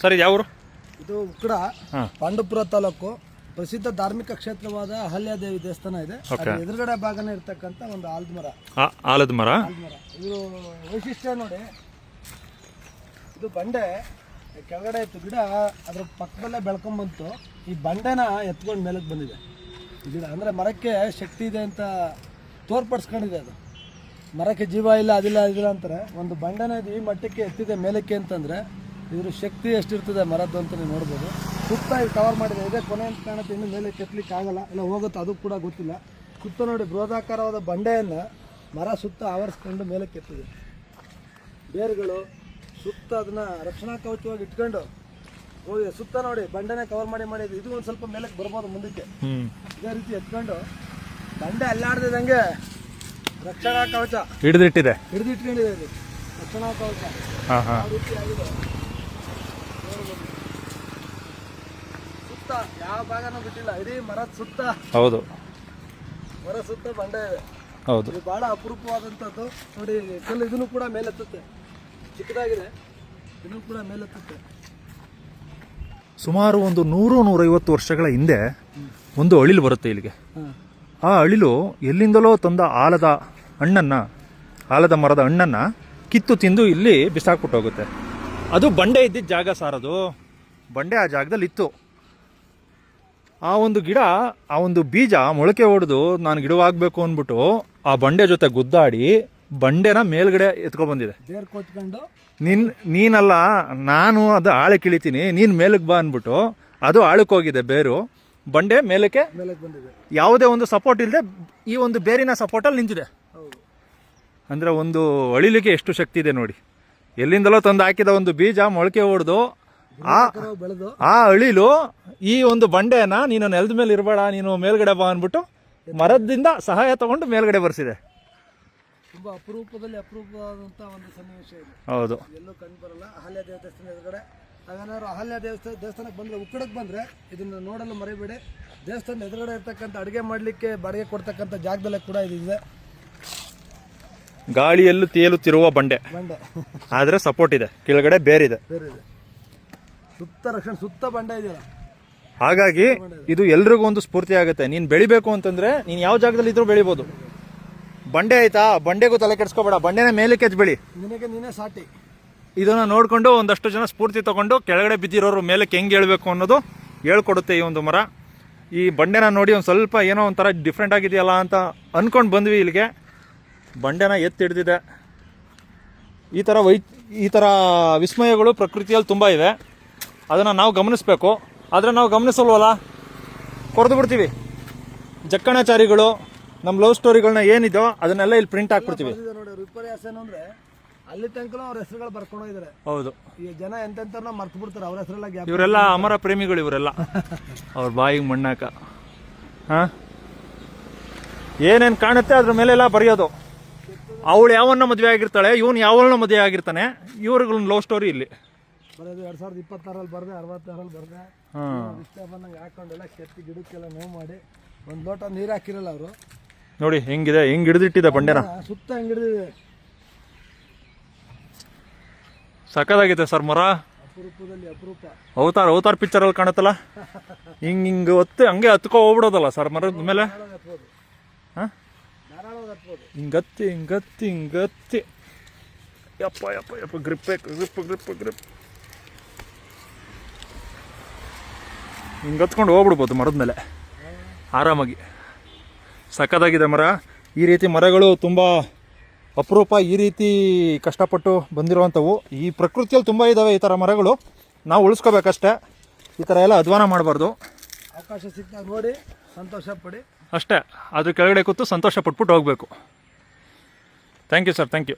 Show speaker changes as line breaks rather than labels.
Sir ಇದು ಯಾವರು?
ಇದು ಉಕ್ಕಡ
ಪಾಂಡವಪುರ
ಪಾಂಡುಪುರ ತಾಲೂಕು. ಪ್ರಸಿದ್ಧ ಧಾರ್ಮಿಕ ಕ್ಷೇತ್ರವಾದ ಅಹಲ್ಯಾದೇವಿ ದೇವಸ್ಥಾನ ಇದೆ. ಎದುರುಗಡೆ ಭಾಗನೇ ಇರ್ತಕ್ಕಂಥ ಒಂದು ಆಲದ ಮರ.
ಆಲದ ಮರ?
ಇದು ವೈಶಿಷ್ಟ್ಯ ನೋಡಿ. ಇದು ಬಂಡೆ ಕೆಳಗಡೆ ಇತ್ತು ಗಿಡ ಅದ್ರ ಪಕ್ಕದಲ್ಲೇ ಬೆಳ್ಕೊಂಬಂತು ಈ ಬಂಡೆನ ಎತ್ಕೊಂಡು ಮೇಲಕ್ಕೆ ಬಂದಿದೆ. ಗಿಡ ಅಂದ್ರೆ ಮರಕ್ಕೆ ಶಕ್ತಿ ಇದೆ ಅಂತ ತೋರ್ಪಡಿಸ್ಕೊಂಡಿದೆ ಅದು. ಮರಕ್ಕೆ ಜೀವ ಇಲ್ಲ ಅದಿಲ್ಲ ಅದಿಲ್ಲ ಅಂತಾರೆ. ಒಂದು ಬಂಡೆನ ಈ ಮಟ್ಟಕ್ಕೆ ಎತ್ತಿದೆ ಮೇಲಕ್ಕೆ ಅಂತಂದರೆ ಇದ್ರ ಶಕ್ತಿ ಎಷ್ಟಿರ್ತದೆ ಮರದ್ದು ಅಂತ ನೀವು ನೋಡ್ಬೋದು. ಸುತ್ತ ಇದು ಕವರ್ ಮಾಡಿದೆ ಇದೇ ಕೊನೆ ಅಂತ ಕಾಣುತ್ತೆ ಇನ್ನು ಮೇಲೆ ಕೆತ್ತಲಿಕ್ಕೆ ಆಗಲ್ಲ ಇಲ್ಲ ಹೋಗುತ್ತೆ ಅದು ಕೂಡ ಗೊತ್ತಿಲ್ಲ. ಸುತ್ತ ನೋಡಿ ಬೃಹದಾಕಾರವಾದ ಬಂಡೆಯನ್ನು ಮರ ಸುತ್ತ ಆವರಿಸ್ಕೊಂಡು ಮೇಲೆ ಕೆತ್ತಿದೆ. ಬೇರುಗಳು ಸುತ್ತ ಅದನ್ನ ರಕ್ಷಣಾ ಕವಚವಾಗಿ ಇಟ್ಕೊಂಡು ಹೋಗಿದೆ ಸುತ್ತ ನೋಡಿ ಬಂಡೆನೇ ಕವರ್ ಮಾಡಿ ಮಾಡಿದೆ ಇದು. ಒಂದು ಸ್ವಲ್ಪ ಮೇಲಕ್ಕೆ ಬರ್ಬೋದು ಮುಂದಕ್ಕೆ. ಇದೇ ರೀತಿ ಎತ್ಕೊಂಡು ಬಂಡೆ ಅಲ್ಲಾಡ್ದಿದಂಗೆ ರಕ್ಷಣಾ ಕವಚ.
ಹಿಡಿದಿಟ್ಟಿದೆ.
ಹಿಡಿದಿಟ್ಕೊಂಡಿದೆ ಇದು ರಕ್ಷಣಾ ಕವಚ. ರೀತಿ ಆಗಿದೆ. ಸುತ್ತ ಯಾವ ಭಾಗನೂ ಬಿಟ್ಟಿಲ್ಲ ಇಡೀ ಮರದ ಸುತ್ತ.
ಹೌದು.
ಮರ ಸುತ್ತ ಬಂಡೆ ಇದೆ.
ಹೌದು.
ಇದು ಬಹಳ ಅಪರೂಪವಾದಂಥದ್ದು. ನೋಡಿ ಕಲ್ಲು ಇದನ್ನು ಕೂಡ ಮೇಲೆತ್ತುತ್ತೆ. ಚಿಕ್ಕದಾಗಿದೆ. ಇದನ್ನು ಕೂಡ ಮೇಲೆತ್ತುತ್ತೆ.
ಸುಮಾರು ಒಂದು ನೂರು ನೂರೈವತ್ತು ವರ್ಷಗಳ ಹಿಂದೆ ಒಂದು ಅಳಿಲು ಬರುತ್ತೆ ಇಲ್ಲಿಗೆ. ಆ ಅಳಿಲು ಎಲ್ಲಿಂದಲೋ ತಂದ ಆಲದ ಹಣ್ಣನ್ನು ಆಲದ ಮರದ ಹಣ್ಣನ್ನು ಕಿತ್ತು ತಿಂದು ಇಲ್ಲಿ ಬಿಸಾಕ್ಬಿಟ್ಟು ಹೋಗುತ್ತೆ. ಅದು ಬಂಡೆ ಇದ್ದಿದ್ದ ಜಾಗ ಸರ್ ಅದು. ಬಂಡೆ ಆ ಜಾಗದಲ್ಲಿ ಇತ್ತು ಆ ಒಂದು ಗಿಡ ಆ ಒಂದು ಬೀಜ ಮೊಳಕೆ ಹೊಡೆದು ನಾನು ಗಿಡವಾಗಬೇಕು ಅಂದ್ಬಿಟ್ಟು ಆ ಬಂಡೆ ಜೊತೆ ಗುದ್ದಾಡಿ ಬಂಡೆನ ಮೇಲ್ಗಡೆ ಎತ್ಕೊಬಂದಿದೆ.
ಬಂದಿದೆ ಕೊಚ್ಕೊಂಡು
ನಿನ್ ನೀನಲ್ಲ ನಾನು ಅದು ಆಳೆ ಕಿಳಿತೀನಿ ನೀನು ಮೇಲಕ್ಕೆ ಬಾ ಅಂದ್ಬಿಟ್ಟು ಅದು ಆಳಕ್ಕೆ ಹೋಗಿದೆ ಬೇರು. ಬಂಡೆ ಮೇಲಕ್ಕೆ ಯಾವುದೇ ಒಂದು ಸಪೋರ್ಟ್ ಇಲ್ಲದೆ ಈ ಒಂದು ಬೇರಿನ ಸಪೋರ್ಟಲ್ಲಿ ನಿಂತಿದೆ. ಅಂದರೆ ಒಂದು ಅಳಿಲಿಕ್ಕೆ ಎಷ್ಟು ಶಕ್ತಿ ಇದೆ ನೋಡಿ. ಎಲ್ಲಿಂದಲೋ ತಂದು ಹಾಕಿದ ಒಂದು ಬೀಜ ಮೊಳಕೆ ಹೊಡೆದು ಆ
ಬೆಳೆದು
ಆ ಅಳಿಲು ಈ ಒಂದು ಬಂಡೆನ ನೀನು ನೆಲದ ಮೇಲೆ ಇರಬೇಡ ನೀನು ಮೇಲ್ಗಡೆ ಬಾ ಅಂದ್ಬಿಟ್ಟು ಮರದಿಂದ ಸಹಾಯ ತಗೊಂಡು ಮೇಲ್ಗಡೆ ಬರ್ಸಿದೆ.
ತುಂಬಾ ಅಪರೂಪದಲ್ಲಿ ಅಪರೂಪವಾದಂಥ ಒಂದು ಸನ್ನಿವೇಶ ಇದೆ.
ಹೌದು.
ಎಲ್ಲೂ ಕಂಡು ಬರಲ್ಲ. ಅಹಲ್ಯ ದೇವಸ್ಥಾನ ಎದುರುಗಡೆ. ನಾವೇನಾದ್ರು ಅಹಲ್ಯ ದೇವಸ್ಥಾನ ದೇವಸ್ಥಾನಕ್ಕೆ ಬಂದರೆ ಉಕ್ಕಡಕ್ಕೆ ಬಂದರೆ ಇದನ್ನು ನೋಡಲು ಮರಿಬೇಡಿ. ದೇವಸ್ಥಾನ ಎದುರುಗಡೆ ಇರ್ತಕ್ಕಂಥ ಅಡುಗೆ ಮಾಡಲಿಕ್ಕೆ ಬಾಡಿಗೆ ಕೊಡ್ತಕ್ಕಂಥ ಜಾಗದಲ್ಲೇ ಕೂಡ ಇದಿದೆ
ಗಾಳಿಯಲ್ಲೂ ತೇಲುತ್ತಿರುವ ಬಂಡೆ.
ಆದ್ರೆ
ಆದರೆ ಸಪೋರ್ಟ್ ಇದೆ. ಕೆಳಗಡೆ ಬೇರಿದೆ
ಬೇರೆ ಇದೆ. ಸುತ್ತ ರಕ್ಷಣೆ ಸುತ್ತ ಬಂಡೆ ಇದೆಯಲ್ಲ.
ಹಾಗಾಗಿ ಇದು. ಎಲ್ರಿಗೂ ಒಂದು ಸ್ಫೂರ್ತಿ ಆಗುತ್ತೆ. ನೀನು ಬೆಳಿಬೇಕು ಅಂತಂದ್ರೆ ನೀನು ಯಾವ ಜಾಗದಲ್ಲಿ ಇದ್ರೂ ಬೆಳಿಬೋದು. ಬಂಡೆ ಆಯ್ತಾ? ಬಂಡೆಗೂ ತಲೆ ಕೆಡಿಸ್ಕೋಬೇಡ. ಬಂಡೆನ ಮೇಲಕ್ಕೆ ಎದ್ದು ಬೆಳಿ
ನಿನಗೆ ನೀನೇ ಸಾಟಿ.
ಇದನ್ನ ನೋಡಿಕೊಂಡು ಒಂದಷ್ಟು ಜನ ಸ್ಫೂರ್ತಿ ತಗೊಂಡು ಕೆಳಗಡೆ ಬಿದ್ದಿರೋರು ಮೇಲಕ್ಕೆ ಹೆಂಗೆ ಹೇಳ್ಬೇಕು ಅನ್ನೋದು ಹೇಳ್ಕೊಡುತ್ತೆ ಈ ಒಂದು ಮರ. ಈ ಬಂಡೆನ ನೋಡಿ ಒಂದು ಸ್ವಲ್ಪ ಏನೋ ಒಂಥರ ಡಿಫ್ರೆಂಟ್ ಆಗಿದೆಯಲ್ಲ ಅಂತ ಅನ್ಕೊಂಡು ಬಂದ್ವಿ ಇಲ್ಲಿಗೆ. ಬಂಡೆನ ಎತ್ತಿ ಹಿಡ್ದಿದೆ ಈ ಥರ ವೈ ಈ ಥರ ವಿಸ್ಮಯಗಳು ಪ್ರಕೃತಿಯಲ್ಲಿ ತುಂಬ ಇದೆ. ಅದನ್ನು ನಾವು ಗಮನಿಸಬೇಕು. ಆದರೆ ನಾವು ಗಮನಿಸಲ್ವಲ್ಲ? ಕೊರೆದು ಬಿಡ್ತೀವಿ. ಜಕ್ಕಣಾಚಾರಿಗಳು ನಮ್ಮ ಲವ್ ಸ್ಟೋರಿಗಳನ್ನ ಏನಿದೋ ಅದನ್ನೆಲ್ಲ ಇಲ್ಲಿ ಪ್ರಿಂಟ್ ಹಾಕ್ಬಿಡ್ತೀವಿ.
ವಿಪರ್ಯಾಸ ಏನು ಅಂದರೆ ಅಲ್ಲಿ ತನಕ ಅವ್ರ ಹೆಸರುಗಳು ಬರ್ಕೊಂಡೋಗಿದ್ದಾರೆ
ಹೌದು.
ಈ ಜನ ಎಂತೆಂತ ಮರ್ತು ಬಿಡ್ತಾರೆ ಅವ್ರ ಹೆಸರೆಲ್ಲ
ಇವರೆಲ್ಲ ಅಮರ ಪ್ರೇಮಿಗಳು ಇವರೆಲ್ಲ. ಅವ್ರ ಬಾಯಿಗೆ ಮಣ್ಣಾಕ. ಹಾ? ಏನೇನು ಕಾಣುತ್ತೆ ಅದ್ರ ಮೇಲೆಲ್ಲ ಬರೆಯೋದು. ಅವಳು ಯಾವನ್ನ ಮದುವೆ ಆಗಿರ್ತಾಳೆ ಇವನು ಯಾವನ್ನ ಮದುವೆ ಆಗಿರ್ತಾನೆ ಇವ್ರಿಗಳ ಲವ್ ಸ್ಟೋರಿ ಇಲ್ಲಿ.
ಬರೋದು ಎರಡು ಸಾವಿರದ ಇಪ್ಪತ್ತಾರಲ್ಲಿ ಬರದೆ ಅರವತ್ತಾರಲ್ಲಿ ಬರ್ದೆ.
ಹಾಂ.
ಇಷ್ಟ ಬಂದಂಗೆ ಹಾಕೊಂಡೆಲ್ಲ ಕೆತ್ತಿ ಗಿಡಕ್ಕೆಲ್ಲ ನೋವು ಮಾಡಿ ಒಂದು ಲೋಟ ನೀರು ಹಾಕಿರಲ್ಲ ಅವರು.
ನೋಡಿ ಹೆಂಗಿದೆ ಹೆಂಗ್ ಹಿಡಿದಿಟ್ಟಿದೆ ಬಂಡೆನ
ಸುತ್ತ ಹೆಂಗ್ ಹಿಡಿದಿದೆ.
ಸಕ್ಕದಾಗಿದೆ ಸರ್ ಮರ.
ಅಪರೂಪದಲ್ಲಿ ಅಪರೂಪ.
ಅವತಾರ್ ಅವತಾರ್ ಪಿಕ್ಚರಲ್ಲಿ ಕಾಣುತ್ತಲ್ಲ? ಹಿಂಗ್ ಹಿಂಗ್ ಹೊತ್ತು ಹಂಗೆ ಹತ್ಕೊ ಹೋಗ್ಬಿಡೋದಲ್ಲ ಸರ್ ಮರದ ಮೇಲೆ? ಹಿಂಗತ್ತಿ ಹಿಂಗತ್ತಿ ಹಿಂಗತ್ತಿ ಯಪ್ಪ ಯಪ್ಪ ಯಪ್ಪ ಗ್ರಿಪ್ಪೆ ಗ್ರಿಪ್ ಗ್ರಿಪ್ ಗ್ರಿಪ್ ಹಿಂಗೆ ಹತ್ಕೊಂಡು ಹೋಗ್ಬಿಡ್ಬೋದು ಮರದ ಮೇಲೆ. ಆರಾಮಾಗಿ. ಸಖತ್ತಾಗಿದೆ ಮರ. ಈ ರೀತಿ ಮರಗಳು ತುಂಬ ಅಪರೂಪ. ಈ ರೀತಿ ಕಷ್ಟಪಟ್ಟು ಬಂದಿರುವಂಥವು. ಈ ಪ್ರಕೃತಿಯಲ್ಲಿ ತುಂಬ ಇದ್ದಾವೆ ಈ ಥರ ಮರಗಳು. ನಾವು ಉಳಿಸ್ಕೋಬೇಕಷ್ಟೇ. ಈ ಥರ ಎಲ್ಲ ಅಧ್ವಾನ ಮಾಡಬಾರ್ದು.
ಅವಕಾಶ ಸಿಕ್ಕಾಗ ನೋಡಿ, ಸಂತೋಷ ಪಡಿ.
ಅಷ್ಟೇ. ಅದ್ರ ಕೆಳಗಡೆ ಕೂತು ಸಂತೋಷ ಪಟ್ಬಿಟ್ಟು ಹೋಗಬೇಕು. Thank you sir thank you